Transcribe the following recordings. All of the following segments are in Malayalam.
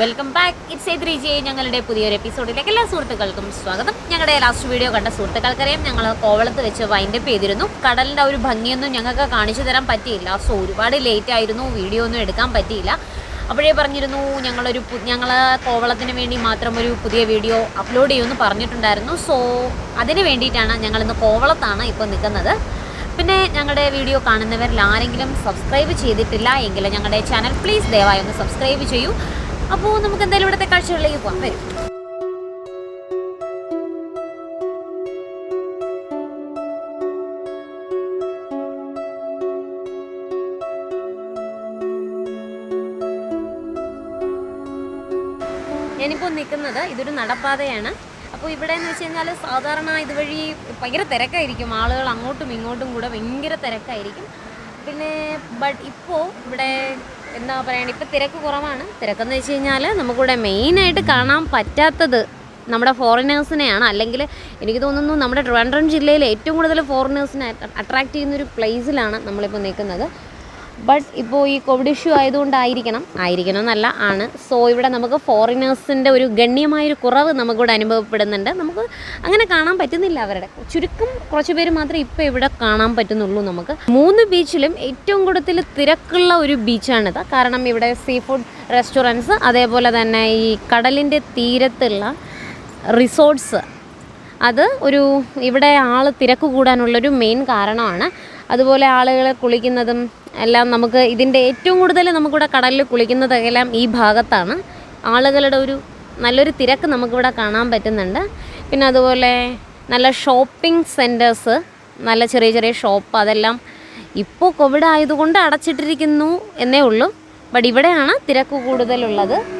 Welcome back it's a three J ഞങ്ങളുടെ പുതിയൊരു എപ്പിസോഡിലേക്ക് എല്ലാ സുഹൃത്തുക്കൾക്കും സ്വാഗതം. ഞങ്ങളുടെ ലാസ്റ്റ് വീഡിയോ കണ്ട സുഹൃത്തുക്കൾക്കറിയാം ഞങ്ങൾ കോവളത്ത് വെച്ച് വൈൻഡപ്പ് ചെയ്തിരുന്നു. കടലിന്റെ ഒരു ഭംഗിയൊന്നും ഞങ്ങൾക്ക് കാണിച്ചു തരാൻ പറ്റിയില്ല. സോ ഒരുപാട് ലേറ്റ് ആയിരുന്നു. വീഡിയോ ഒന്നും എടുക്കാൻ പറ്റിയില്ല. അപ്പോഴേ പറഞ്ഞിരുന്നു ഞങ്ങളൊരു ഞങ്ങൾ കോവളത്തിന് വേണ്ടി മാത്രം ഒരു പുതിയ വീഡിയോ അപ്ലോഡ് ചെയ്യുമെന്ന് പറഞ്ഞിട്ടുണ്ടായിരുന്നു. സോ അതിന് വേണ്ടിയിട്ടാണ് ഞങ്ങളിന്ന് കോവളത്താണ് ഇപ്പോൾ നിൽക്കുന്നത്. പിന്നെ ഞങ്ങളുടെ വീഡിയോ കാണുന്നവരിൽ ആരെങ്കിലും സബ്സ്ക്രൈബ് ചെയ്തിട്ടില്ല എങ്കിൽ ഞങ്ങളുടെ ചാനൽ പ്ലീസ് ദയവായി ഒന്ന് സബ്സ്ക്രൈബ് ചെയ്യൂ. അപ്പോൾ നമുക്ക് എന്തായാലും ഇവിടത്തെ കാഴ്ചകളിലേക്ക് പോകാം വരും. ഞാനിപ്പോൾ നിൽക്കുന്നത് ഇതൊരു നടപ്പാതയാണ്. അപ്പോൾ ഇവിടെ എന്ന് വെച്ച് കഴിഞ്ഞാൽ സാധാരണ ഇതുവഴി ഭയങ്കര തിരക്കായിരിക്കും. ആളുകൾ അങ്ങോട്ടും ഇങ്ങോട്ടും കൂടെ ഭയങ്കര തിരക്കായിരിക്കും. പിന്നെ ബട്ട് ഇപ്പോൾ ഇവിടെ എന്താ പറയുക ഇപ്പം തിരക്ക് കുറവാണ്. തിരക്കെന്ന് വെച്ച് കഴിഞ്ഞാൽ നമുക്കിവിടെ മെയിനായിട്ട് കാണാൻ പറ്റാത്തത് നമ്മുടെ ഫോറിനേഴ്സിനെയാണ് അല്ലെങ്കിൽ എനിക്ക് തോന്നുന്നു നമ്മുടെ ട്രിവാൻഡ്രം ജില്ലയിൽ ഏറ്റവും കൂടുതൽ ഫോറിനേഴ്സിനെ അട്രാക്റ്റ് ചെയ്യുന്ന ഒരു പ്ലേസിലാണ് നമ്മളിപ്പോൾ നിൽക്കുന്നത്. ബട്ട് ഇപ്പോൾ ഈ കോവിഡ് ഇഷ്യൂ ആയതുകൊണ്ടായിരിക്കണം. ആയിരിക്കണം എന്നല്ല ആണ്. സോ ഇവിടെ നമുക്ക് ഫോറിനേഴ്സിന്റെ ഒരു ഗണ്യമായൊരു കുറവ് നമുക്കിവിടെ അനുഭവപ്പെടുന്നുണ്ട്. നമുക്ക് അങ്ങനെ കാണാൻ പറ്റുന്നില്ല അവരുടെ. ചുരുക്കം കുറച്ച് പേര് മാത്രമേ ഇപ്പോൾ ഇവിടെ കാണാൻ പറ്റുന്നുള്ളൂ നമുക്ക്. മൂന്ന് ബീച്ചിലും ഏറ്റവും കൂടുതൽ തിരക്കുള്ള ഒരു ബീച്ചാണിത്. കാരണം ഇവിടെ സീ ഫുഡ് റെസ്റ്റോറന്റ്സ് അതേപോലെ തന്നെ ഈ കടലിന്റെ തീരത്തുള്ള റിസോർട്ട്സ് അത് ഒരു ഇവിടെ ആൾ തിരക്ക് കൂടാനുള്ളൊരു മെയിൻ കാരണമാണ്. അതുപോലെ ആളുകൾ കുളിക്കുന്നതും എല്ലാം നമുക്ക് ഇതിന്റെ ഏറ്റവും കൂടുതൽ നമുക്കിവിടെ കടലിൽ കുളിക്കുന്നതെല്ലാം ഈ ഭാഗത്താണ്. ആളുകളുടെ ഒരു നല്ലൊരു തിരക്ക് നമുക്കിവിടെ കാണാൻ പറ്റുന്നുണ്ട്. പിന്നെ അതുപോലെ നല്ല ഷോപ്പിംഗ് സെന്റേഴ്സ് നല്ല ചെറിയ ചെറിയ ഷോപ്പ് അതെല്ലാം ഇപ്പോൾ കോവിഡ് ആയതുകൊണ്ട് അടച്ചിട്ടിരിക്കുന്നു എന്നേ ഉള്ളൂ. ബട്ട് ഇവിടെയാണ് തിരക്ക് കൂടുതലുള്ളത്.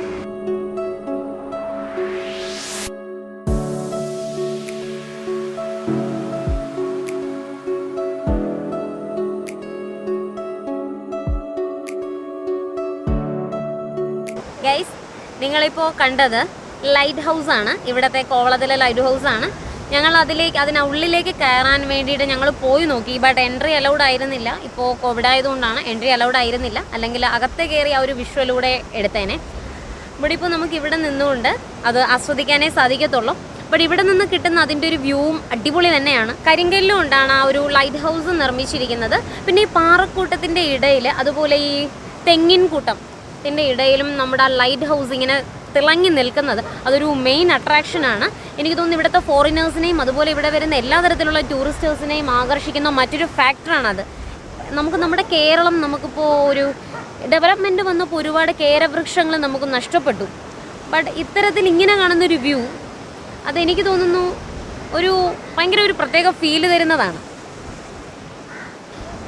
ഗൈസ് നിങ്ങളിപ്പോൾ കണ്ടത് ലൈറ്റ് ഹൗസ് ആണ്. ഇവിടുത്തെ കോവളത്തിലെ ലൈറ്റ് ഹൗസ് ആണ്. ഞങ്ങൾ അതിലേക്ക് അതിനുള്ളിലേക്ക് കയറാൻ വേണ്ടിയിട്ട് ഞങ്ങൾ പോയി നോക്കി. ബട്ട് എൻട്രി അലൗഡ് ആയിരുന്നില്ല. ഇപ്പോൾ കോവിഡ് ആയതുകൊണ്ടാണ് എൻട്രി അലൗഡ് ആയിരുന്നില്ല. അല്ലെങ്കിൽ അകത്ത് കയറി ആ ഒരു വിഷ്വലൂടെ എടുത്തേനെ. ഇവിടെ ഇപ്പോൾ നമുക്ക് ഇവിടെ നിന്നുകൊണ്ട് അത് ആസ്വദിക്കാനേ സാധിക്കത്തുള്ളൂ. ബട്ട് ഇവിടെ നിന്ന് കിട്ടുന്ന അതിന്റെ ഒരു വ്യൂവും അടിപൊളി തന്നെയാണ്. കരിങ്കല്ലും കൊണ്ടാണ് ആ ഒരു ലൈറ്റ് ഹൗസ് നിർമ്മിച്ചിരിക്കുന്നത്. പിന്നെ ഈ പാറക്കൂട്ടത്തിന്റെ ഇടയിൽ അതുപോലെ ഈ തെങ്ങിൻ കൂട്ടം. ത്തിന്റെ ഇടയിലും നമ്മുടെ ആ ലൈറ്റ് ഹൗസ് ഇങ്ങനെ തിളങ്ങി നിൽക്കുന്നത് അതൊരു മെയിൻ അട്രാക്ഷനാണ് എനിക്ക് തോന്നുന്നു ഇവിടുത്തെ ഫോറിനേഴ്സിനെയും അതുപോലെ ഇവിടെ വരുന്ന എല്ലാ തരത്തിലുള്ള ടൂറിസ്റ്റേഴ്സിനെയും ആകർഷിക്കുന്ന മറ്റൊരു ഫാക്ടറാണത് നമുക്ക് നമ്മുടെ കേരളം നമുക്കിപ്പോൾ ഒരു ഡെവലപ്മെന്റ് വന്നപ്പോൾ ഒരുപാട് കേരവൃക്ഷങ്ങൾ നമുക്ക് നഷ്ടപ്പെട്ടു. ബട്ട് ഇത്തരത്തിൽ ഇങ്ങനെ കാണുന്നൊരു വ്യൂ അതെനിക്ക് തോന്നുന്നു ഒരു ഭയങ്കര ഒരു പ്രത്യേക ഫീൽ തരുന്നതാണ്.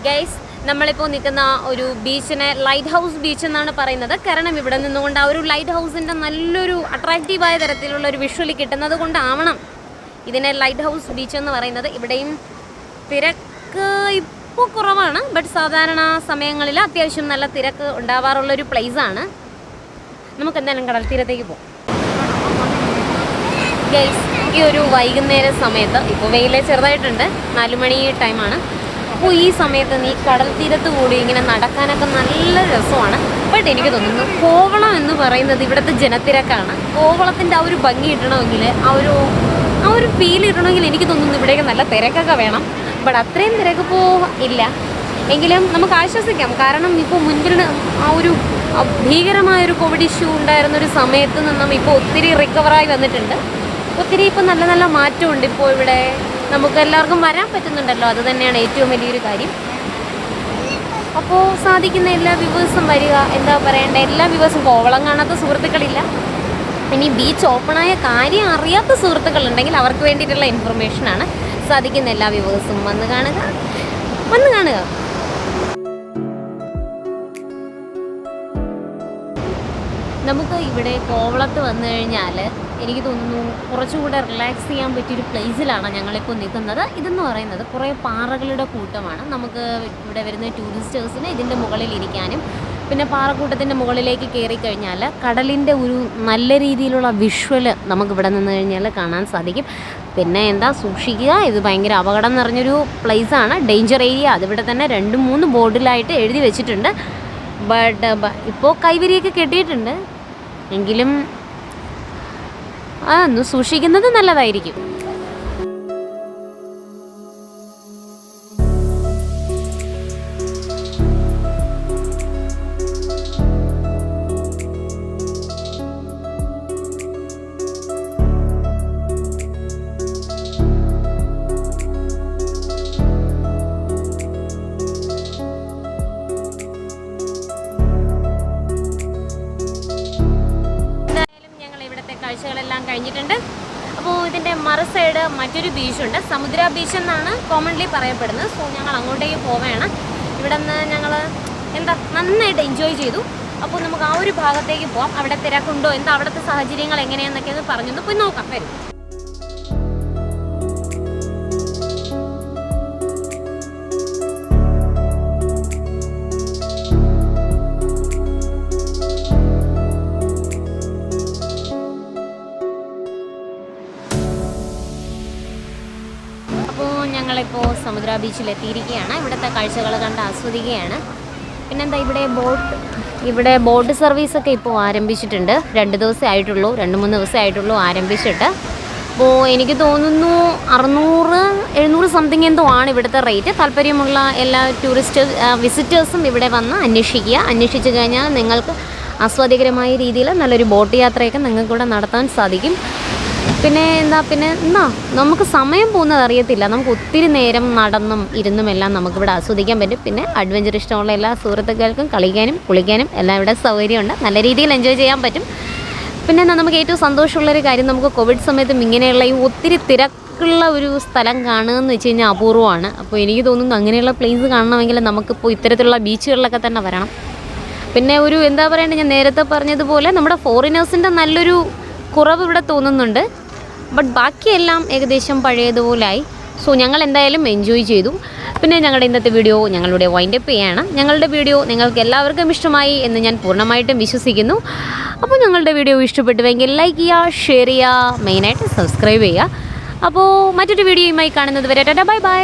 ഗൈസ് നമ്മളിപ്പോൾ നിൽക്കുന്ന ഒരു ബീച്ചിനെ ലൈറ്റ് ഹൗസ് ബീച്ച് എന്നാണ് പറയുന്നത്. കാരണം ഇവിടെ നിന്നുകൊണ്ട് ആ ഒരു ലൈറ്റ് ഹൗസിന്റെ നല്ലൊരു അട്രാക്റ്റീവായ തരത്തിലുള്ള ഒരു വിഷ്വലി കിട്ടുന്നത് കൊണ്ടാവണം ഇതിനെ ലൈറ്റ് ഹൗസ് ബീച്ച് എന്ന് പറയുന്നത്. ഇവിടെയും തിരക്ക് ഇപ്പോൾ കുറവാണ് ബട്ട് സാധാരണ സമയങ്ങളിൽ അത്യാവശ്യം നല്ല തിരക്ക് ഉണ്ടാവാറുള്ള ഒരു ആണ്. നമുക്ക് എന്തായാലും കടൽ തീരത്തേക്ക് പോകാം ഈ ഒരു വൈകുന്നേര സമയത്ത് ഇപ്പോൾ വെയിലേ ചെറുതായിട്ടുണ്ട് നാലുമണി ടൈമാണ് അപ്പോൾ ഈ സമയത്ത് നീ കടൽ തീരത്ത് കൂടി ഇങ്ങനെ നടക്കാനൊക്കെ നല്ല രസമാണ്. ബട്ട് എനിക്ക് തോന്നുന്നു കോവളം എന്ന് പറയുന്നത് ഇവിടുത്തെ ജനത്തിരക്കാണ്. കോവളത്തിന്റെ ആ ഒരു ഭംഗി ഇടണമെങ്കിൽ ആ ഒരു ആ ഒരു ഫീൽ ഇടണമെങ്കിൽ എനിക്ക് തോന്നുന്നു ഇവിടെയൊക്കെ നല്ല തിരക്കൊക്കെ വേണം. ബട്ട് അത്രയും തിരക്ക് ഇപ്പോൾ ഇല്ല. എങ്കിലും നമുക്ക് ആശ്വസിക്കാം. കാരണം ഇപ്പോൾ മുൻപിൽ ആ ഒരു ഭീകരമായൊരു കോവിഡ് ഇഷ്യൂ ഉണ്ടായിരുന്ന ഒരു സമയത്ത് നിന്നും ഇപ്പോൾ ഒത്തിരി റിക്കവറായി വന്നിട്ടുണ്ട്. ഒത്തിരി ഇപ്പോൾ നല്ല നല്ല മാറ്റമുണ്ട് ഇപ്പോൾ ഇവിടെ. നമുക്ക് എല്ലാവർക്കും വരാൻ പറ്റുന്നുണ്ടല്ലോ. അത് തന്നെയാണ് ഏറ്റവും വലിയൊരു കാര്യം. അപ്പോൾ സാധിക്കുന്ന എല്ലാ വ്യൂവേഴ്സും വരിക എന്താ പറയണ്ട എല്ലാ വ്യൂവേഴ്സും കോവളം കാണാത്ത സുഹൃത്തുക്കളില്ല. ഇനി ബീച്ച് ഓപ്പണായ കാര്യം അറിയാത്ത സുഹൃത്തുക്കളുണ്ടെങ്കിൽ അവർക്ക് വേണ്ടിയിട്ടുള്ള ഇൻഫർമേഷനാണ് സാധിക്കുന്ന എല്ലാ വ്യൂവേഴ്സും വന്ന് കാണുക. വന്ന് കാണുക. നമുക്ക് ഇവിടെ കോവളത്ത് വന്നു കഴിഞ്ഞാൽ എനിക്ക് തോന്നുന്നു കുറച്ചുകൂടെ റിലാക്സ് ചെയ്യാൻ പറ്റിയൊരു പ്ലേസിലാണ് ഞങ്ങളിപ്പോൾ നിൽക്കുന്നത് ഇതെന്ന് പറയുന്നത് കുറേ പാറകളുടെ കൂട്ടമാണ്. നമുക്ക് ഇവിടെ വരുന്ന ടൂറിസ്റ്റേഴ്സിന് ഇതിന്റെ മുകളിൽ ഇരിക്കാനും പിന്നെ പാറക്കൂട്ടത്തിന്റെ മുകളിലേക്ക് കയറി കഴിഞ്ഞാൽ കടലിന്റെ ഒരു നല്ല രീതിയിലുള്ള വിഷ്വൽ നമുക്കിവിടെ നിന്ന് കഴിഞ്ഞാൽ കാണാൻ സാധിക്കും. പിന്നെ എന്താ സൂക്ഷിക്കുക. ഇത് ഭയങ്കര അപകടം നിറഞ്ഞൊരു പ്ലേസാണ് ഡേഞ്ചർ ഏരിയ അതിവിടെ തന്നെ രണ്ട് മൂന്ന് ബോർഡിലായിട്ട് എഴുതി വെച്ചിട്ടുണ്ട്. ബട്ട് ഇപ്പോൾ കൈവരിയൊക്കെ കെട്ടിയിട്ടുണ്ട്. എങ്കിലും ആ ഒന്ന് സൂക്ഷിക്കുന്നത് നല്ലതായിരിക്കും. കാഴ്ചകളെല്ലാം കഴിഞ്ഞിട്ടുണ്ട്. അപ്പോൾ ഇതിന്റെ മറ സൈഡ് മറ്റൊരു ബീച്ചുണ്ട് സമുദ്ര ബീച്ച് എന്നാണ് കോമൺലി പറയപ്പെടുന്നത്. സോ ഞങ്ങൾ അങ്ങോട്ടേക്ക് പോവുകയാണ്. ഇവിടെ നിന്ന് ഞങ്ങൾ എന്താ നന്നായിട്ട് എൻജോയ് ചെയ്തു. അപ്പോൾ നമുക്ക് ആ ഒരു ഭാഗത്തേക്ക് പോവാം. അവിടെ തിരക്കുണ്ടോ? എന്താ അവിടുത്തെ സാഹചര്യങ്ങൾ എങ്ങനെയാണെന്നൊക്കെ ഒന്ന് പറഞ്ഞൊന്ന് പോയി നോക്കാം. വരും. എത്തിയിരിക്കുകയാണ് ഇവിടുത്തെ കാഴ്ചകൾ കണ്ട് ആസ്വദിക്കുകയാണ്. പിന്നെന്താ ഇവിടെ ബോട്ട് ഇവിടെ ബോട്ട് സർവീസൊക്കെ ഇപ്പോൾ ആരംഭിച്ചിട്ടുണ്ട്. രണ്ട് ദിവസമേ ആയിട്ടുള്ളൂ രണ്ട് മൂന്ന് ദിവസമേ ആയിട്ടുള്ളൂ ആരംഭിച്ചിട്ട്. അപ്പോൾ എനിക്ക് തോന്നുന്നു അറുന്നൂറ് എഴുന്നൂറ് സംതിങ് എന്തോ ആണ് ഇവിടുത്തെ റേറ്റ് താല്പര്യമുള്ള എല്ലാ ടൂറിസ്റ്റ് വിസിറ്റേഴ്സും ഇവിടെ വന്ന് അന്വേഷിക്കുക. അന്വേഷിച്ച് കഴിഞ്ഞാൽ നിങ്ങൾക്ക് ആസ്വാദികരമായ രീതിയിൽ നല്ലൊരു ബോട്ട് യാത്രയൊക്കെ നിങ്ങൾക്കിവിടെ നടത്താൻ സാധിക്കും. പിന്നെ എന്താ പിന്നെ എന്നാ നമുക്ക് സമയം പോകുന്നത് അറിയത്തില്ല. നമുക്ക് ഒത്തിരി നേരം നടന്നും ഇരുന്നും എല്ലാം നമുക്കിവിടെ ആസ്വദിക്കാൻ പറ്റും. പിന്നെ അഡ്വഞ്ചർ ഇഷ്ടമുള്ള എല്ലാ സുഹൃത്തുക്കൾക്കും കളിക്കാനും കുളിക്കാനും എല്ലാം ഇവിടെ സൗകര്യമുണ്ട്. നല്ല രീതിയിൽ എൻജോയ് ചെയ്യാൻ പറ്റും. പിന്നെ നമുക്ക് ഏറ്റവും സന്തോഷമുള്ളൊരു കാര്യം നമുക്ക് കോവിഡ് സമയത്തും ഇങ്ങനെയുള്ള ഈ ഒത്തിരി തിരക്കുള്ള ഒരു സ്ഥലം കാണുക എന്ന് വെച്ച് കഴിഞ്ഞാൽ അപൂർവമാണ്. അപ്പോൾ എനിക്ക് തോന്നുന്നു അങ്ങനെയുള്ള പ്ലേസ് കാണണമെങ്കിൽ നമുക്കിപ്പോൾ ഇത്തരത്തിലുള്ള ബീച്ചുകളിലൊക്കെ തന്നെ വരണം. പിന്നെ ഒരു എന്താ പറയണ്ടേ ഞാൻ നേരത്തെ പറഞ്ഞതുപോലെ നമ്മുടെ ഫോറിനേഴ്സിന്റെ നല്ലൊരു കുറവ് ഇവിടെ തോന്നുന്നുണ്ട്. ബട്ട് ബാക്കിയെല്ലാം ഏകദേശം പഴയതുപോലായി. സോ ഞങ്ങൾ എന്തായാലും എൻജോയ് ചെയ്തു. പിന്നെ ഞങ്ങളുടെ ഇന്നത്തെ വീഡിയോ ഞങ്ങളുടെ വൈൻഡപ്പ് ചെയ്യാണ്. ഞങ്ങളുടെ വീഡിയോ നിങ്ങൾക്ക് എല്ലാവർക്കും ഇഷ്ടമായി എന്ന് ഞാൻ പൂർണമായിട്ടും വിശ്വസിക്കുന്നു. അപ്പോൾ ഞങ്ങളുടെ വീഡിയോ ഇഷ്ടപ്പെട്ടുവെങ്കിൽ ലൈക്ക് ചെയ്യുക ഷെയർ ചെയ്യുക മെയിനായിട്ട് സബ്സ്ക്രൈബ് ചെയ്യുക. അപ്പോൾ മറ്റൊരു വീഡിയോയുമായി കാണുന്നത് വരെ ടാറ്റാ ബൈ ബൈ